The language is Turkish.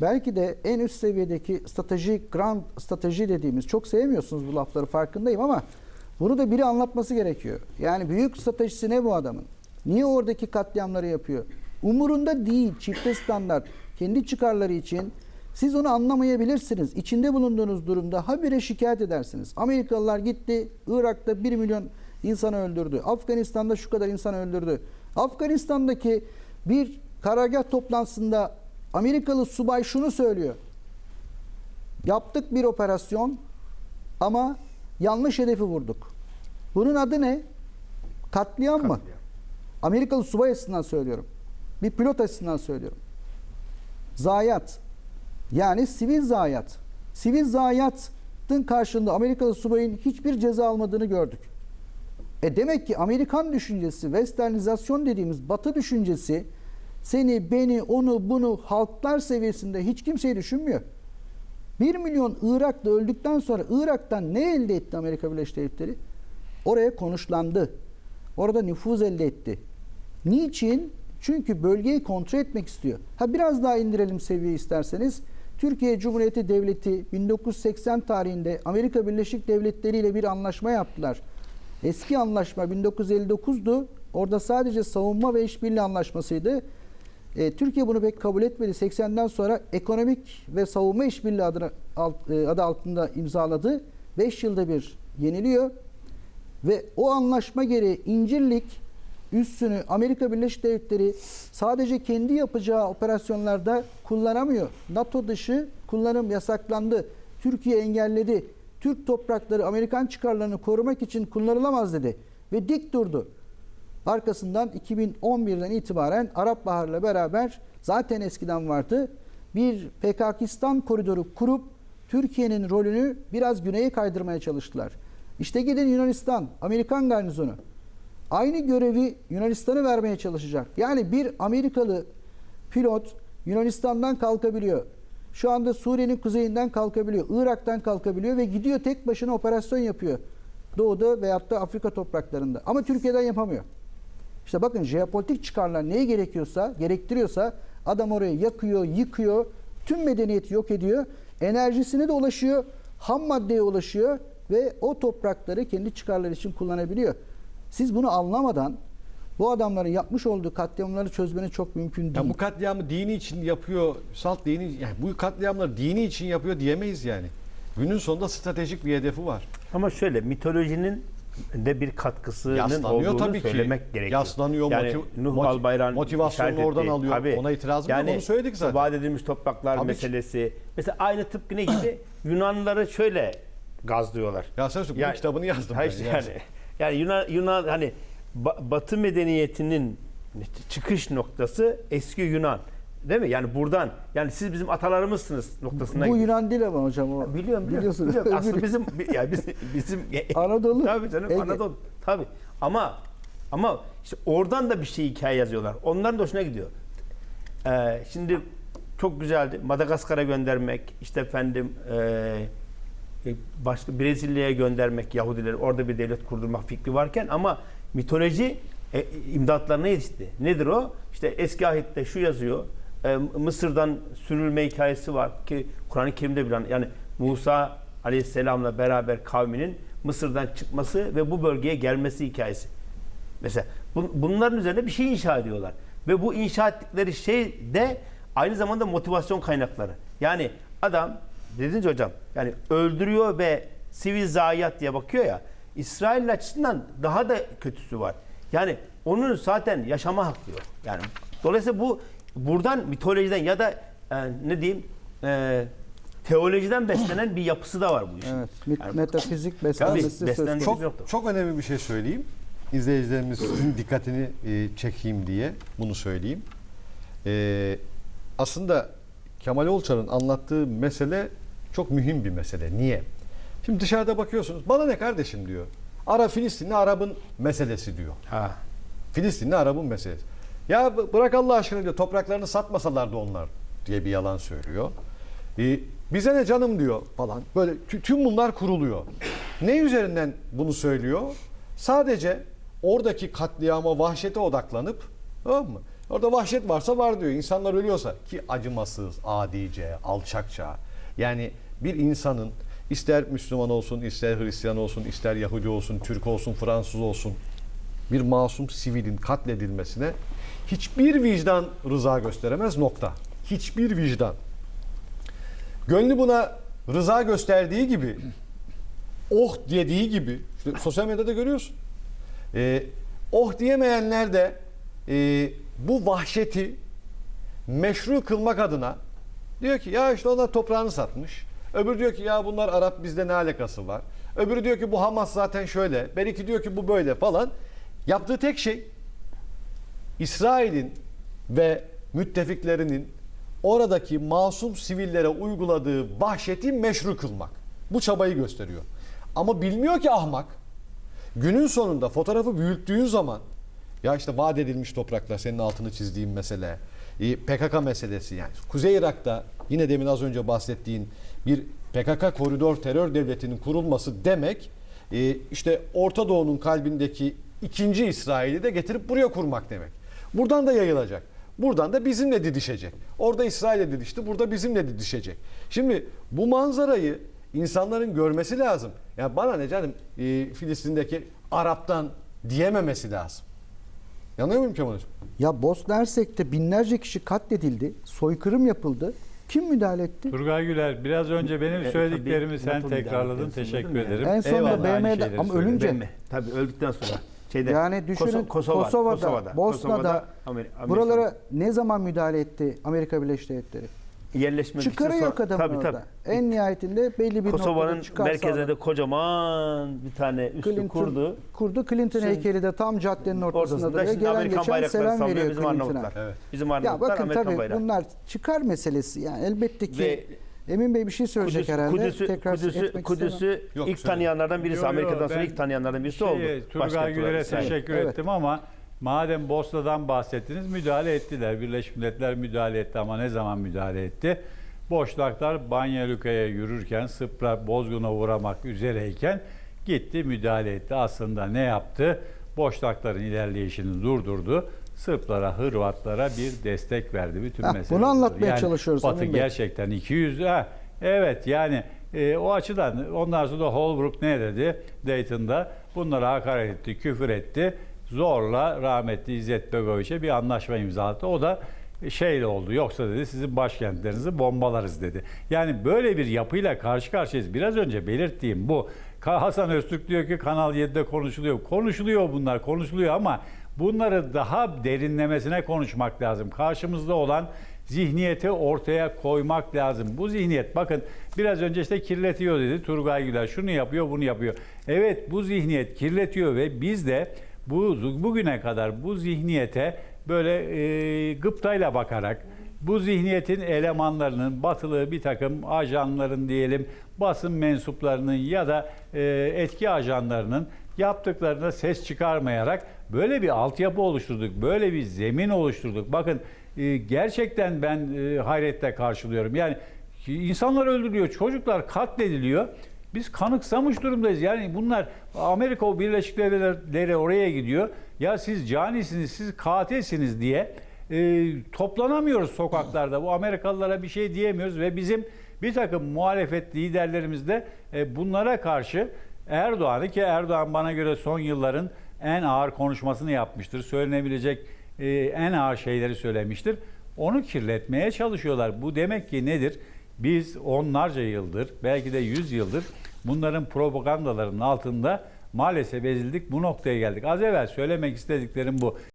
belki de en üst seviyedeki strateji, grand strateji dediğimiz çok sevmiyorsunuz bu lafları farkındayım ama bunu da biri anlatması gerekiyor. Yani büyük stratejisi ne bu adamın? Niye oradaki katliamları yapıyor? Umurunda değil çifte standart. Kendi çıkarları için siz onu anlamayabilirsiniz. İçinde bulunduğunuz durumda habire şikayet edersiniz. Amerikalılar gitti Irak'ta 1 milyon insanı öldürdü. Afganistan'da şu kadar insan öldürdü. Afganistan'daki bir karargah toplantısında Amerikalı subay şunu söylüyor. Yaptık bir operasyon ama yanlış hedefi vurduk. Bunun adı ne? Katliam mı? Amerikalı subay açısından söylüyorum. Bir pilot açısından söylüyorum. Zayiat. Yani sivil zayiat. Sivil zayiatın karşılığında Amerikalı subayın hiçbir ceza almadığını gördük. E demek ki Amerikan düşüncesi, westernizasyon dediğimiz batı düşüncesi seni, beni, onu, bunu halklar seviyesinde hiç kimseyi düşünmüyor. 1 milyon Irak'ta öldükten sonra Irak'tan ne elde etti Amerika Birleşik Devletleri? Oraya konuşlandı. Orada nüfuz elde etti. Niçin? Çünkü bölgeyi kontrol etmek istiyor. Ha biraz daha indirelim seviye isterseniz. Türkiye Cumhuriyeti Devleti 1980 tarihinde Amerika Birleşik Devletleri ile bir anlaşma yaptılar. Eski anlaşma 1959'du. Orada sadece savunma ve işbirliği anlaşmasıydı. E, Türkiye bunu pek kabul etmedi. 80'den sonra ekonomik ve savunma işbirliği adına, alt- e, adı altında imzaladı. 5 yılda bir yeniliyor. Ve o anlaşma gereği İncirlik üssünü Amerika Birleşik Devletleri sadece kendi yapacağı operasyonlarda kullanamıyor. NATO dışı kullanım yasaklandı. Türkiye engelledi. Türk toprakları Amerikan çıkarlarını korumak için kullanılamaz dedi. Ve dik durdu. Arkasından 2011'den itibaren Arap Bahar'la beraber zaten eskiden vardı. Bir PKKistan koridoru kurup Türkiye'nin rolünü biraz güneye kaydırmaya çalıştılar. İşte gidin Yunanistan, Amerikan garnizonu. Aynı görevi Yunanistan'a vermeye çalışacak. Yani bir Amerikalı pilot Yunanistan'dan kalkabiliyor. Şu anda Suriye'nin kuzeyinden kalkabiliyor. Irak'tan kalkabiliyor ve gidiyor tek başına operasyon yapıyor. Doğuda veyahut da Afrika topraklarında. Ama Türkiye'den yapamıyor. İşte bakın jeopolitik çıkarlar neye gerekiyorsa, gerektiriyorsa adam oraya yakıyor, yıkıyor, tüm medeniyeti yok ediyor. Enerjisine de ulaşıyor, ham maddeye ulaşıyor ve o toprakları kendi çıkarları için kullanabiliyor. Siz bunu anlamadan bu adamların yapmış olduğu katliamları çözmenin çok mümkün değil. Ya bu katliamı dini için yapıyor, salt dini yani bu katliamları dini için yapıyor diyemeyiz yani. Günün sonunda stratejik bir hedefi var. Ama şöyle mitolojinin de bir katkısının Yaslanıyor olduğunu tabii ki. söylemek gerekiyor. Yaslanıyor, yani motiv- Nuh motiv- Albayrak'ın motivasyonunu oradan ettiği- alıyor. Ona itirazım yok, yani onu söyledik zaten. Vaat edilmiş topraklar Tabii ki. meselesi. Mesela aynı tıpkı ne gibi? Yunanlıları şöyle gazlıyorlar. Ya sen Yani- kitabını yazdım Hayır, ben. yani, yani Yunan, Yunan hani Ba- Batı medeniyetinin çıkış noktası eski Yunan. Değil mi? Yani buradan yani siz bizim atalarımızsınız noktasına bu gidiyor. Yunan değil ama hocam o. Biliyorum biliyorum. Biliyorsunuz. biliyorum. Aslında bizim yani bizim bizim Anadolu, Tabii canım Ege. Anadolu. Tabii. Ama ama işte oradan da bir şey hikaye yazıyorlar. Onların da hoşuna gidiyor. Ee, şimdi çok güzeldi. Madagaskar'a göndermek, işte efendim e, e, başka Brezilya'ya göndermek Yahudileri, orada bir devlet kurdurmak fikri varken ama mitoloji e, imdatlarına yetişti. Nedir o? İşte eski ahitte şu yazıyor. E, Mısır'dan sürülme hikayesi var ki Kur'an-ı Kerim'de bir yani Musa Aleyhisselam'la beraber kavminin Mısır'dan çıkması ve bu bölgeye gelmesi hikayesi. Mesela bun- bunların üzerine bir şey inşa ediyorlar. Ve bu inşa ettikleri şey de aynı zamanda motivasyon kaynakları. Yani adam dediniz hocam yani öldürüyor ve sivil zayiat diye bakıyor ya İsrail açısından daha da kötüsü var. Yani onun zaten yaşama hakkı yok. Yani dolayısıyla bu buradan mitolojiden ya da e, ne diyeyim e, teolojiden beslenen bir yapısı da var bu işin. Evet, mit- Yani- metafizik beslenmesi söz konusu. Çok Yoktu. çok önemli bir şey söyleyeyim. İzleyicilerimizin dikkatini e, çekeyim diye bunu söyleyeyim. E, aslında Kemal Olçar'ın anlattığı mesele çok mühim bir mesele. Niye? Şimdi dışarıda bakıyorsunuz. Bana ne kardeşim diyor. Ara Filistinli Arap'ın meselesi diyor. Ha. Filistinli Arap'ın meselesi. Ya bırak Allah aşkına diyor topraklarını satmasalardı onlar diye bir yalan söylüyor. E, bize ne canım diyor falan. Böyle tü- tüm bunlar kuruluyor. Ne üzerinden bunu söylüyor? Sadece oradaki katliama, vahşete odaklanıp tamam mı? Orada vahşet varsa var diyor. İnsanlar ölüyorsa ki acımasız, adice, alçakça. Yani bir insanın ister Müslüman olsun, ister Hristiyan olsun, ister Yahudi olsun, Türk olsun, Fransız olsun bir masum sivilin katledilmesine hiçbir vicdan rıza gösteremez nokta. Hiçbir vicdan. Gönlü buna rıza gösterdiği gibi oh dediği gibi işte sosyal medyada görüyorsun. Ee, oh diyemeyenler de e, bu vahşeti meşru kılmak adına diyor ki ya işte onlar toprağını satmış. Öbürü diyor ki ya bunlar Arap bizde ne alakası var. Öbürü diyor ki bu Hamas zaten şöyle. Belki diyor ki bu böyle falan. Yaptığı tek şey İsrail'in ve müttefiklerinin oradaki masum sivillere uyguladığı vahşeti meşru kılmak. Bu çabayı gösteriyor. Ama bilmiyor ki ahmak. Günün sonunda fotoğrafı büyüttüğün zaman ya işte vaat edilmiş topraklar senin altını çizdiğin mesele. e, PKK meselesi yani. Kuzey Irak'ta yine demin az önce bahsettiğin bir PKK koridor terör devletinin kurulması demek e, işte Orta Doğu'nun kalbindeki ikinci İsrail'i de getirip buraya kurmak demek. Buradan da yayılacak. Buradan da bizimle didişecek. Orada İsrail'le didişti, burada bizimle didişecek. Şimdi bu manzarayı insanların görmesi lazım. Ya bana ne canım e, Filistin'deki Arap'tan diyememesi lazım. Yanıyor muyum Kemal Hocam? Ya Bosna Hersek'te binlerce kişi katledildi. Soykırım yapıldı. Kim müdahale etti? Turgay Güler biraz önce benim E, söylediklerimi tabii, sen tekrarladın. Teşekkür ederim. En sonunda BM'de ama söyledim. ölünce- mi? Tabii öldükten sonra. Şeyde, Yani düşünün Koso- Kosova'da, Bosna'da, Amer- Amerika- buralara ne zaman müdahale etti Amerika Birleşik Devletleri? yerleşmek için Çıkarı sonra- yok adamın tabii, orada. tabii. En nihayetinde belli bir Kosova'nın noktada çıkar merkezine sağladı. de kocaman bir tane üstü Clinton kurdu. kurdu. Clinton Şimdi- heykeli de tam caddenin ortasında duruyor. şimdi Gelen Amerikan geçen bayrakları selam veriyor bizim Clinton'a. Arnavutlar. Evet. Bizim Ya Arnavutlar bakın Amerikan tabii bayrağı. bunlar çıkar meselesi. Yani elbette ki Ve Emin Bey bir şey söyleyecek Kudüs, herhalde. Kudüs'ü, Tekrar Kudüs'ü. Kudüs'ü Yok, ilk tanıyanlardan birisi. Yo, yo, Amerika'dan sonra ben ilk tanıyanlardan birisi Şey, oldu. Turgay Güler'e teşekkür Evet. ettim ama madem Bosna'dan bahsettiniz müdahale ettiler. Birleşmiş Milletler müdahale etti ama ne zaman müdahale etti? Boşlaklar Banja Luka'ya yürürken Sıpra bozguna uğramak üzereyken gitti müdahale etti. Aslında ne yaptı? Boşlakların ilerleyişini durdurdu. Sırplara, Hırvatlara bir destek verdi. Bütün Hah, mesele bunu anlatmaya çalışıyoruz Batı gerçekten 200 ha, evet yani e, o açıdan ondan sonra da Holbrooke ne dedi Dayton'da bunlara hakaret etti, küfür etti. Zorla rahmetli İzzet Begoviç'e bir anlaşma imzaladı. O da şeyle oldu. Yoksa dedi sizin başkentlerinizi bombalarız dedi. Yani böyle bir yapıyla karşı karşıyayız. Biraz önce belirttiğim bu. Hasan Öztürk diyor ki Kanal 7'de konuşuluyor. Konuşuluyor bunlar, konuşuluyor ama bunları daha derinlemesine konuşmak lazım. Karşımızda olan zihniyeti ortaya koymak lazım. Bu zihniyet bakın biraz önce işte kirletiyor dedi Turgay Güler. Şunu yapıyor, bunu yapıyor. Evet bu zihniyet kirletiyor ve biz de bu bugüne kadar bu zihniyete böyle e, gıptayla bakarak bu zihniyetin elemanlarının, batılı bir takım ajanların diyelim, basın mensuplarının ya da e, etki ajanlarının yaptıklarına ses çıkarmayarak böyle bir altyapı oluşturduk, böyle bir zemin oluşturduk. Bakın e, gerçekten ben e, hayretle karşılıyorum. Yani insanlar öldürülüyor, çocuklar katlediliyor. Biz kanıksamış durumdayız. Yani bunlar Amerika Birleşik Devletleri oraya gidiyor. Ya siz canisiniz, siz katilsiniz diye e, toplanamıyoruz sokaklarda. Bu Amerikalılara bir şey diyemiyoruz ve bizim bir takım muhalefet liderlerimiz de e, bunlara karşı Erdoğan'ı ki Erdoğan bana göre son yılların en ağır konuşmasını yapmıştır. Söylenebilecek e, en ağır şeyleri söylemiştir. Onu kirletmeye çalışıyorlar. Bu demek ki nedir? Biz onlarca yıldır, belki de yüz yıldır bunların propagandalarının altında maalesef ezildik. Bu noktaya geldik. Az evvel söylemek istediklerim bu.